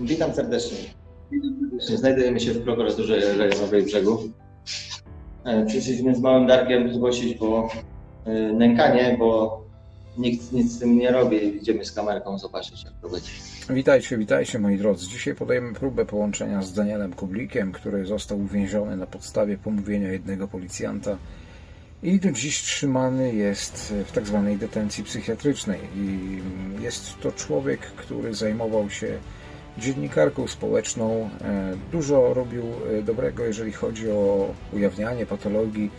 Witam serdecznie. Znajdujemy się w prokuraturze rejonowej Brzegu. E, Przyszliśmy z małym Darkiem zgłosić po e, nękanie, bo nikt nic z tym nie robi. Idziemy z kamerką zobaczyć, jak to będzie. Witajcie, witajcie moi drodzy. Dzisiaj podajemy próbę połączenia z Danielem Kublikiem, który został uwięziony na podstawie pomówienia jednego policjanta i do dziś trzymany jest w tak zwanej detencji psychiatrycznej. I jest to człowiek, który zajmował się dziennikarką społeczną. E, Dużo robił e, dobrego, jeżeli chodzi o ujawnianie patologii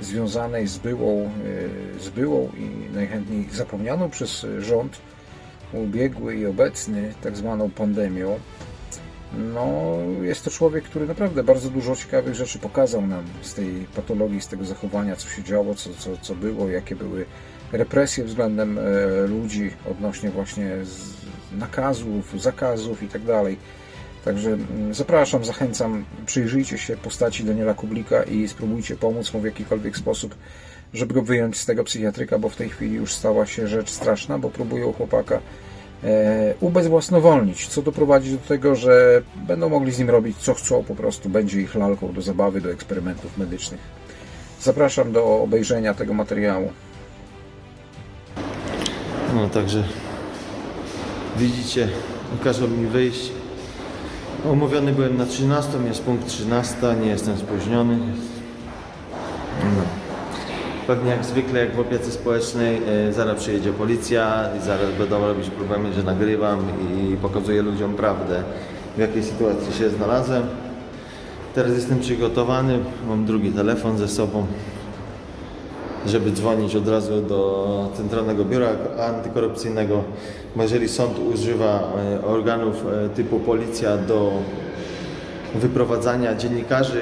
związanej z byłą, e, z byłą i najchętniej zapomnianą przez rząd ubiegły i obecny, tak zwaną pandemią. No, jest to człowiek, który naprawdę bardzo dużo ciekawych rzeczy pokazał nam z tej patologii, z tego zachowania, co się działo, co, co, co było, jakie były represje względem ludzi odnośnie właśnie z nakazów, zakazów i tak dalej. Także mm, zapraszam, zachęcam, przyjrzyjcie się postaci Daniela Kublika i spróbujcie pomóc mu w jakikolwiek sposób, żeby go wyjąć z tego psychiatryka, bo w tej chwili już stała się rzecz straszna, bo próbują chłopaka e, ubezwłasnowolnić, co doprowadzi do tego, że będą mogli z nim robić co chcą, po prostu będzie ich lalką do zabawy, do eksperymentów medycznych. Zapraszam do obejrzenia tego materiału. No także widzicie, każą mi wyjść. Umówiony byłem na 13, jest punkt 13, nie jestem spóźniony. No. Pewnie jak zwykle, jak w opiece społecznej, e, zaraz przyjedzie policja i zaraz będą robić problemy, że nagrywam i pokazuję ludziom prawdę, w jakiej sytuacji się znalazłem. Teraz jestem przygotowany, mam drugi telefon ze sobą żeby dzwonić od razu do Centralnego Biura Antykorupcyjnego, bo jeżeli sąd używa e, organów e, typu policja do wyprowadzania dziennikarzy,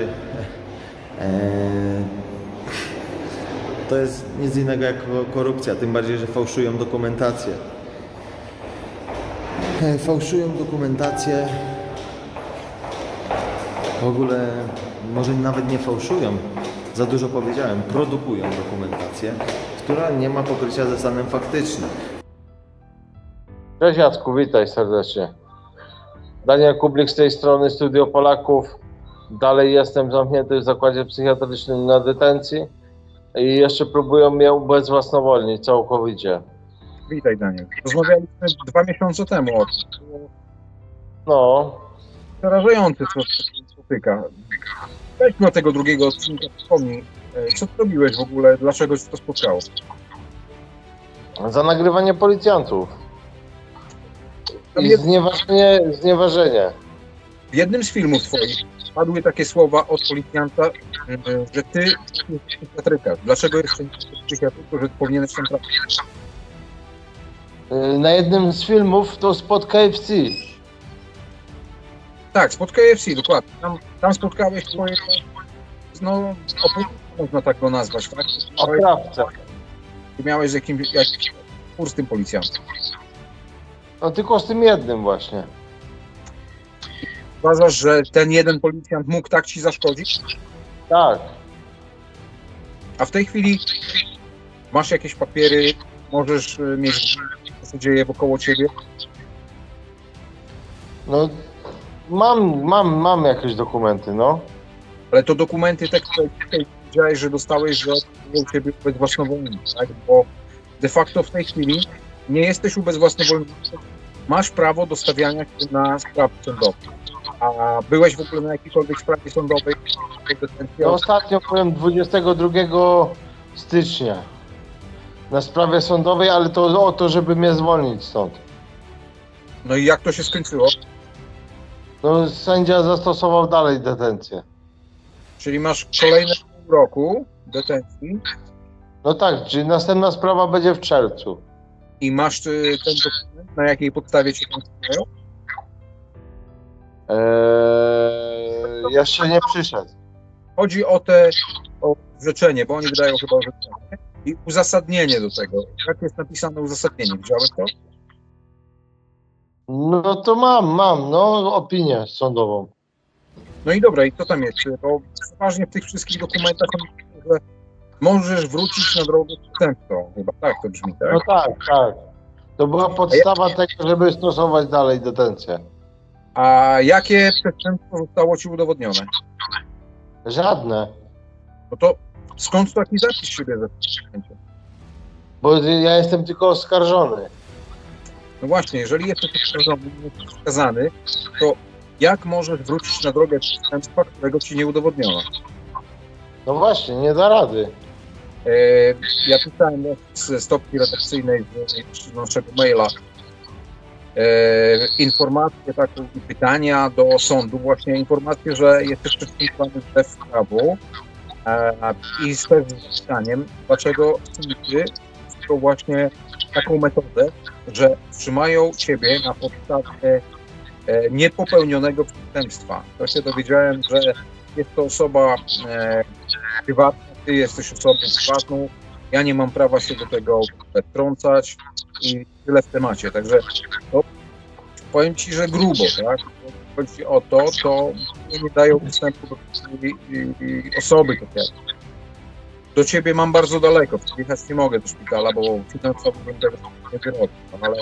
e, to jest nic innego jak korupcja, tym bardziej, że fałszują dokumentację. Fałszują dokumentację, w ogóle może nawet nie fałszują, za dużo powiedziałem, produkują dokumentację, która nie ma pokrycia ze stanem faktycznym. Cześć Jacku, witaj serdecznie. Daniel Kublik z tej strony Studio Polaków. Dalej jestem zamknięty w zakładzie psychiatrycznym na detencji i jeszcze próbują mnie ubezwłasnowolnić całkowicie. Witaj Daniel. Rozmawialiśmy dwa miesiące temu o tym. No, Przerażające, co się spotyka. Od tego drugiego odcinka, wspomnij, e, co ty robiłeś w ogóle, dlaczego się to spotkało? za nagrywanie policjantów Tam i znieważenie, znieważenie. W jednym z filmów twoich padły takie słowa od policjanta, e, że ty jesteś psychiatryka. Dlaczego jeszcze nie jesteś psychiatryką, że powinieneś tam pracować? Y, Na jednym z filmów to spod KFC. Tak, spod KFC, dokładnie. Tam, tam spotkałeś swoje, no, można tak go nazwać, tak? Oprawcę. Ty miałeś z jakimś, jakimś spór z tym policjantem. No tylko z tym jednym właśnie. Uważasz, że ten jeden policjant mógł tak ci zaszkodzić? Tak. A w tej chwili masz jakieś papiery, możesz y, mieć, co się dzieje wokoło ciebie. No mam, mam, mam jakieś dokumenty, no. Ale to dokumenty, tak jak tutaj powiedziałeś, że dostałeś, że u ciebie ubezwłasnowolnienie, tak? Bo de facto w tej chwili nie jesteś ubezwłasnowolniony. Masz prawo do stawiania się na sprawy sądowe. A byłeś w ogóle na jakiejkolwiek sprawie sądowej? No ostatnio byłem 22 stycznia na sprawie sądowej, ale to o to, żeby mnie zwolnić stąd. No i jak to się skończyło? No sędzia zastosował dalej detencję. Czyli masz kolejne pół roku detencji No tak, czyli następna sprawa będzie w czerwcu. i masz y, ten dokument, na jakiej podstawie cię kontrolują? Eee, jeszcze nie przyszedł. Chodzi o te o orzeczenie, bo oni wydają chyba orzeczenie i uzasadnienie do tego. Jak jest napisane uzasadnienie? Widziałeś to? No to mam, mam, no opinię sądową. No i dobra, i co tam jest? Bo przeważnie w tych wszystkich dokumentach że możesz wrócić na drogę przestępczą. Chyba tak to brzmi, tak? No tak, tak. To była podstawa tego, żeby stosować dalej detencję. A jakie przestępstwo zostało ci udowodnione? Żadne. No to skąd taki zapis się bierze? Bo ja jestem tylko oskarżony. No właśnie, jeżeli jesteś skazany, to jak możesz wrócić na drogę przestępstwa, którego ci nie udowodniono? No właśnie, nie da rady. E, Ja pisałem ze stopki redakcyjnej z- z naszego maila e, informacje, taką pytania do sądu, właśnie informacje, że jesteś przestępowany wbrew prawu i z pytaniem, dlaczego sądy to właśnie taką metodę, że trzymają ciebie na podstawie e, niepopełnionego przestępstwa. To się dowiedziałem, że jest to osoba e, prywatna, ty jesteś osobą prywatną, ja nie mam prawa się do tego wtrącać i tyle w temacie. Także to, powiem ci, że grubo, tak? Chodzi o to, to nie dają dostępu do osoby takiej. Do ciebie mam bardzo daleko, jechać nie mogę do szpitala, bo finansowo tego nie wyrobił, ale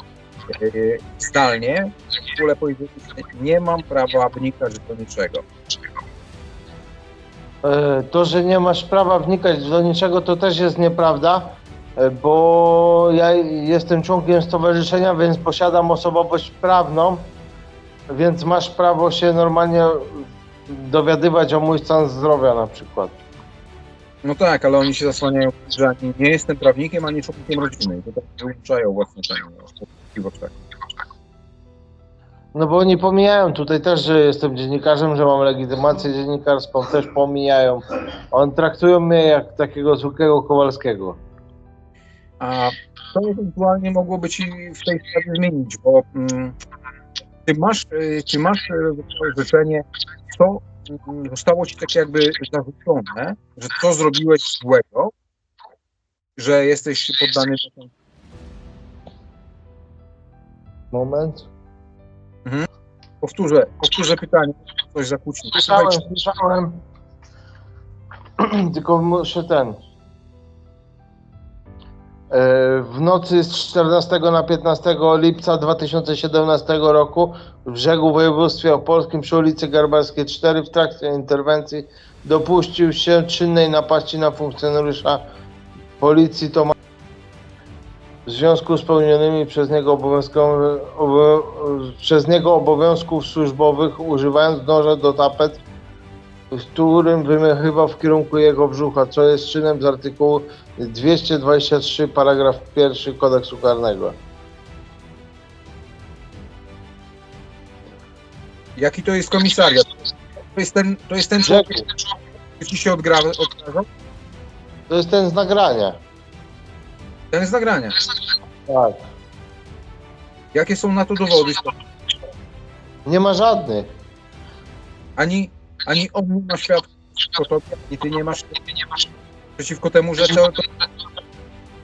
y, zdalnie w ogóle powiedzieć, nie mam prawa wnikać do niczego. E, To, że nie masz prawa wnikać do niczego, to też jest nieprawda, e, bo ja jestem członkiem stowarzyszenia, więc posiadam osobowość prawną, więc masz prawo się normalnie dowiadywać o mój stan zdrowia na przykład. No tak, ale oni się zasłaniają, że ani nie jestem prawnikiem, ani członkiem rodziny. I to tak wyłączają własne ten oczach. No bo oni pomijają tutaj też, że jestem dziennikarzem, że mam legitymację dziennikarską, też pomijają. On traktują mnie jak takiego zwykłego Kowalskiego. A to ewentualnie mogłoby ci w tej sprawie zmienić, bo mm, ty masz, y, ty masz życzenie, co zostało ci tak jakby zarzucone, że co zrobiłeś złego, że jesteś poddany Moment. Powtórzę, powtórzę pytanie, coś zakłócił. Słyszałem, słyszałem. Tylko muszę ten. W nocy z 14 na 15 lipca 2017 roku w brzegu województwie opolskim przy ulicy Garbarskiej 4 w trakcie interwencji dopuścił się czynnej napaści na funkcjonariusza policji Tomasza w związku z pełnionymi przez niego, obowiązkom- obo- przez niego obowiązków służbowych, używając noża do tapet, w którym wymachywał w kierunku jego brzucha, co jest czynem z artykułu 223 paragraf 1 kodeksu karnego. Jaki to jest komisariat? To jest ten, to jest ten człowiek, który ci się odgra- odgrażał? To jest ten z nagrania. Ten z nagrania. Tak. Jakie są na to dowody? Nie ma żadnych. Ani, ani on nie ma świadków przeciwko tobie, ani ty nie masz, nie masz przeciwko temu, że to,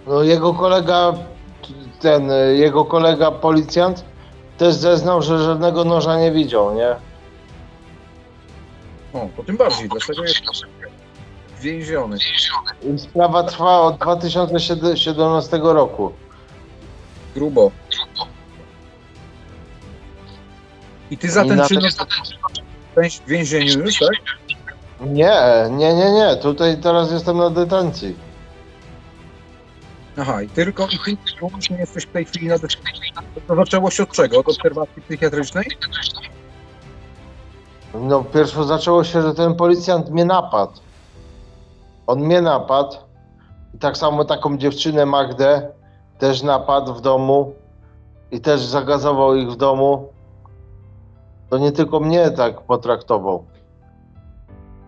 No jego kolega, ten, jego kolega policjant też zeznał, że żadnego noża nie widział, nie? o, to tym bardziej, dlaczego jest więziony. I sprawa trwa od 2017 roku. Grubo. I ty za I ten czyn ten- w więzieniu już, tak? Nie, nie, nie, nie. Tutaj teraz jestem na detencji. Aha, i tylko, i ty nie jesteś w tej chwili na decyzji. To zaczęło się od czego? Od obserwacji psychiatrycznej? No, pierwsze zaczęło się, że ten policjant mnie napadł. On mnie napadł. I tak samo taką dziewczynę Magdę też napadł w domu i też zagazował ich w domu. To nie tylko mnie tak potraktował.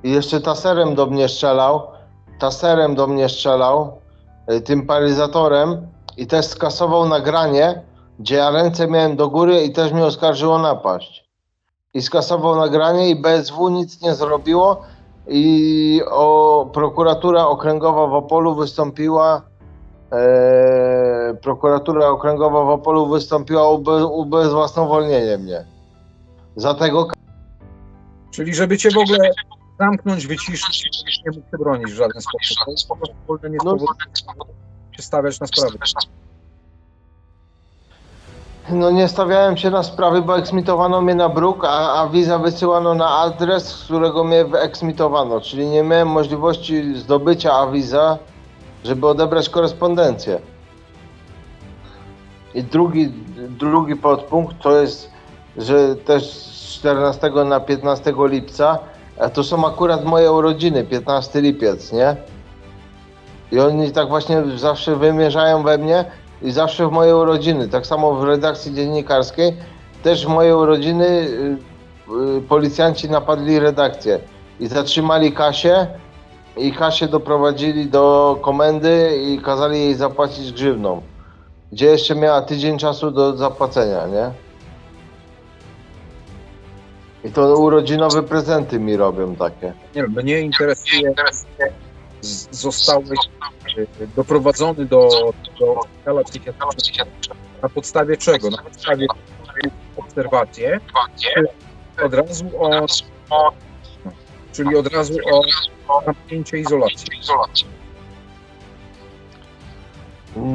I jeszcze taserem do mnie strzelał. Taserem do mnie strzelał, y, tym paryzatorem i też skasował nagranie, gdzie ja ręce miałem do góry i też mnie oskarżyło napaść i skasował nagranie i BSW nic nie zrobiło i o, prokuratura okręgowa w Opolu wystąpiła e, prokuratura okręgowa w Opolu wystąpiła o be, o ubezwłasnowolnienie mnie. Za tego Czyli żeby cię w ogóle zamknąć, wyciszyć, nie mógł się bronić w żaden sposób. To jest po prostu w ogóle nie No, się stawiać na sprawę. No nie stawiałem się na sprawy, bo eksmitowano mnie na bruk, a, a wiza wysyłano na adres, z którego mnie wyeksmitowano, czyli nie miałem możliwości zdobycia awiza, żeby odebrać korespondencję. I drugi, drugi podpunkt to jest, że też z 14 na 15 lipca, a to są akurat moje urodziny, 15 lipiec, nie? I oni tak właśnie zawsze wymierzają we mnie i zawsze w moje urodziny. Tak samo w redakcji dziennikarskiej też w moje urodziny y, y, policjanci napadli redakcję i zatrzymali Kasię i Kasię doprowadzili do komendy i kazali jej zapłacić grzywną. Gdzie jeszcze miała tydzień czasu do zapłacenia, nie? I to urodzinowe prezenty mi robią takie. Nie wiem, mnie interesuje, z- zostałeś e, doprowadzony do, do szpitala psychiatrycznego na podstawie czego? Na podstawie obserwacje, czy od razu o, czyli od razu o zamknięcie izolacji.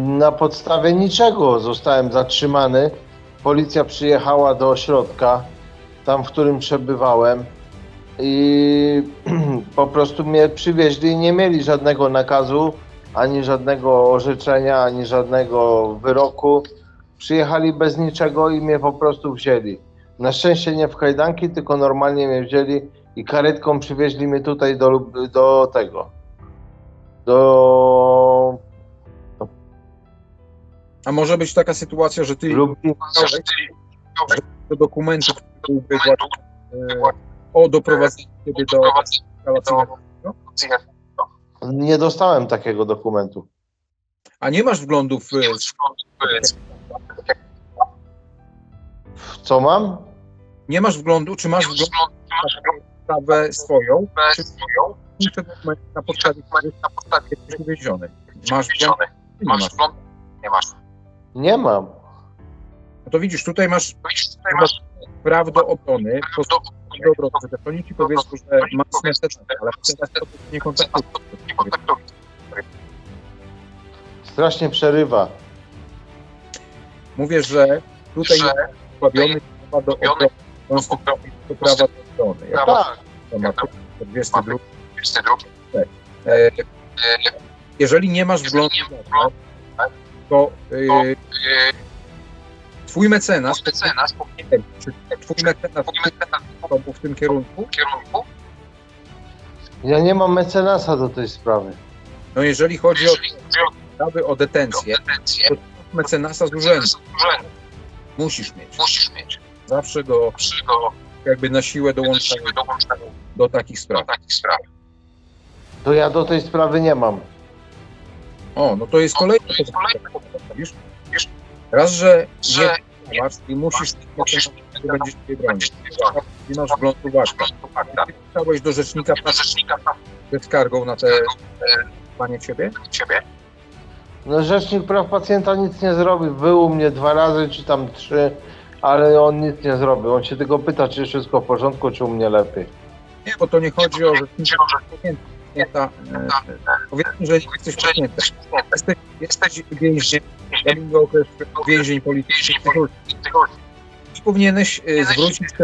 Na podstawie niczego zostałem zatrzymany. Policja przyjechała do ośrodka, tam w którym przebywałem i po prostu mnie przywieźli i nie mieli żadnego nakazu, ani żadnego orzeczenia, ani żadnego wyroku. Przyjechali bez niczego i mnie po prostu wzięli. Na szczęście nie w kajdanki, tylko normalnie mnie wzięli i karetką przywieźli mnie tutaj do, Lub- do tego. Do A może być taka sytuacja, że ty Lublin. do dokumentu, który byłby właśnie, e, o doprowadzeniu ciebie do psychiatrycznego, Nie dostałem takiego dokumentu. a nie masz wglądu w, Co mam? nie masz wglądu, czy masz wgląd w sprawę swoją, czy czy dokument na podstawie jesteś uwięziony. Masz wgląd, czy nie masz. Nie mam. No to widzisz, tutaj masz prawo do obrony, do obrony, że oni ci powiedzą, że masz metodę, ale teraz to nie kontaktujesz. Strasznie przerywa. Mówię, że tutaj jest pozbawiony prawa do obrony, konstytucyjnego prawa do obrony. Jak Tak. to ma 42. E, jeżeli nie masz wglądu w to, to e, twój mecenas, czy twój mecenas był w tym kierunku, Ja nie mam mecenasa do tej sprawy. no jeżeli chodzi o sprawy o detencję, to mecenasa z urzędu musisz mieć. Zawsze go jakby na siłę dołączają do takich spraw. To ja do tej sprawy nie mam. O, no to jest kolejne Wiesz? Raz, że nie masz i musisz musisz będzie ciebie bronić. Nie masz wglądu w akta. Ty pisałeś do rzecznika praw ze skargą na te panie ciebie? No Rzecznik Praw Pacjenta nic nie zrobił. Był u mnie dwa razy, czy tam trzy, ale on nic nie zrobił. On się tylko pyta, czy wszystko w porządku, czy u mnie lepiej. Nie, bo to nie chodzi o rzecznika pacjenta. E, Powiedzmy, że jesteś pacjentem. Jesteś, jesteś więźniem, ja bym go określił więzień politycznych. I powinieneś e, zwrócić się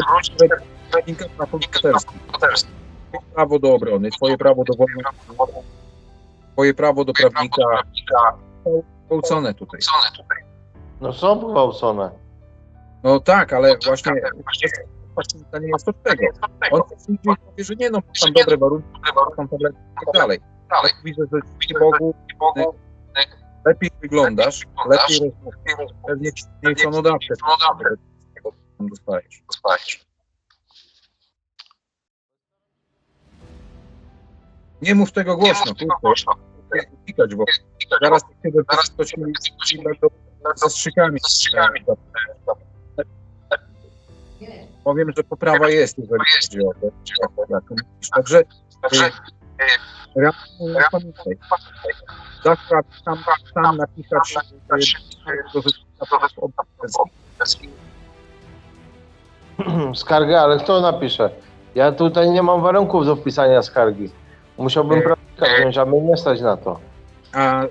do obywatelskich. Twoje prawo do obrony, twoje prawo do wolności, twoje prawo do prawnika gwałcone tutaj. No są gwałcone. No tak, ale właśnie pacjenta nie jest od tego. On przyjdzie i powie, że nie no, mam dobre warunki, mam tabletki i tak dalej. Ale widzę, że dzięki Bogu e, lepiej wyglądasz, lepiej rozmawiasz, pewnie dawkę. tego tam dostajesz. Nie mów tego głośno, kurczę. Klikać, bo zaraz jak się to ci ci będą ze strzykami. Powiem, że poprawa jest, jeżeli chodzi o to. Także e, reaguj, pamiętaj. Zawsze tam, tam napisać. Skargę, ale kto napisze? Ja tutaj nie mam warunków do wpisania skargi. Musiałbym prawnika wziąć, a mnie nie stać na to. A,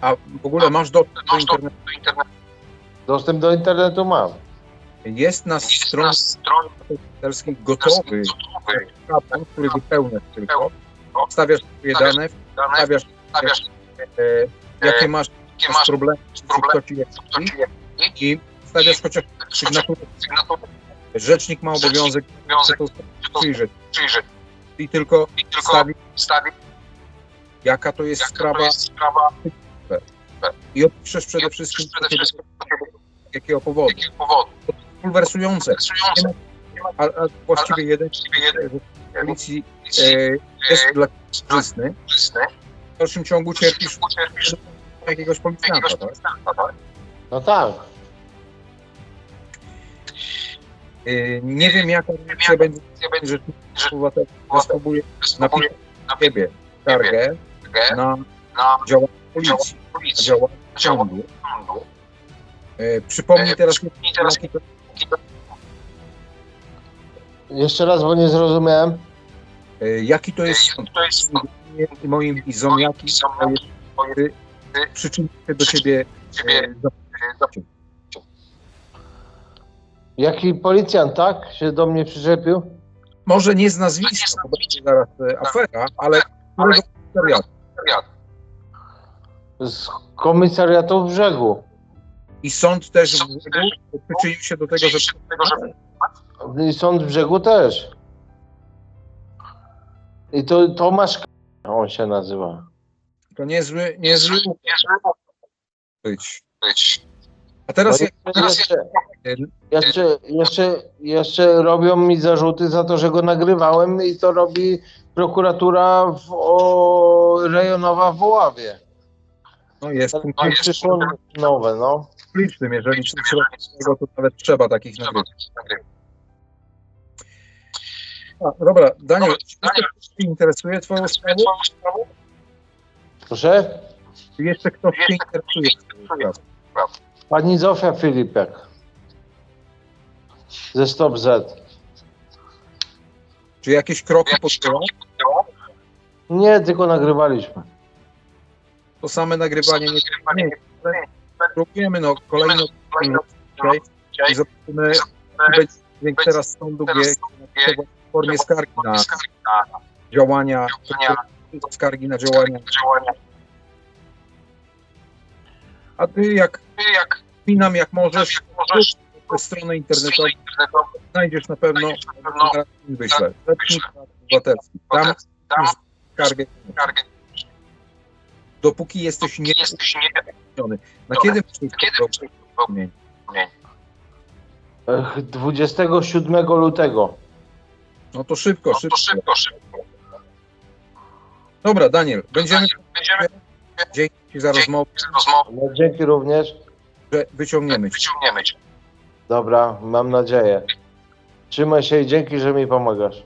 a w ogóle masz dostęp do internetu. Dostęp do internetu mam. Jest na stronie obywatelskiej gotowy który wypełniasz tylko. Wstawiasz swoje dane, wstawiasz e, jakie masz, masz problemy, czy kto ci jest i wstawiasz chociaż sygnaturę. Rzecznik ma obowiązek przyjrzeć. I tylko wstawi, jaka to jest sprawa i opiszesz przede wszystkim jakiego powodu. Bulwersujące. A, a właściwie jeden z policji e, jest dla korzystny. W dalszym ciągu cierpisz jakiegoś policjanta, tak? No tak. E, nie wiem jaka reakcja będzie. Ja spróbuję napisać na ciebie skargę na działanie policji, na działanie sądu. E, przypomnij teraz, jaki to Jeszcze raz, bo nie zrozumiałem. E, Jaki to jest sąd? I moim i zomniaki przyczynił się do ciebie e, za- Jaki policjant, tak? Się do mnie przyczepił? może nie z nazwiska, bo będzie zaraz e, afera, ale którego komisariatu. Z komisariatu w brzegu. I sąd też w brzegu przyczynił się do tego, że I sąd w brzegu też. I to Tomasz on się nazywa. to niezły, niezły być. A teraz No jak, i jeszcze, jeszcze, jeszcze, jeszcze robią mi zarzuty za to, że go nagrywałem i to robi prokuratura w, o, rejonowa w Woławie. No jest No, punktem przyszło nowe, no. publicznym, jeżeli z tego, to nawet trzeba takich nagrywać. A, dobra, Daniel, czy jeszcze ktoś Cię interesuje Twoją sprawą? Proszę? Czy jeszcze ktoś Cię interesuje Twoją sprawą? Pani Zofia Filipek. Ze Stop Z. Czy jakieś kroki podjęła? Nie, tylko nagrywaliśmy. To same nagrywanie nie nie, ale Próbujemy, no, kolejny odcinek dzisiaj i zobaczymy, czy będzie dźwięk teraz sądu G w formie skargi na działania, skargi na działania. A ty jak, pinam jak możesz, przez stronę internetową znajdziesz na pewno, wyślę, Rzecznik Praw Obywatelskich. Tam już skargę. Dopóki jesteś nie Na kiedy kiedy Ech, 27 lutego. No to szybko, szybko. Dobra, Daniel, będziemy. Dzięki Ci za rozmowę, No, dzięki również. że wyciągniemy Cię. Dobra, mam nadzieję. Trzymaj się i dzięki, że mi pomagasz.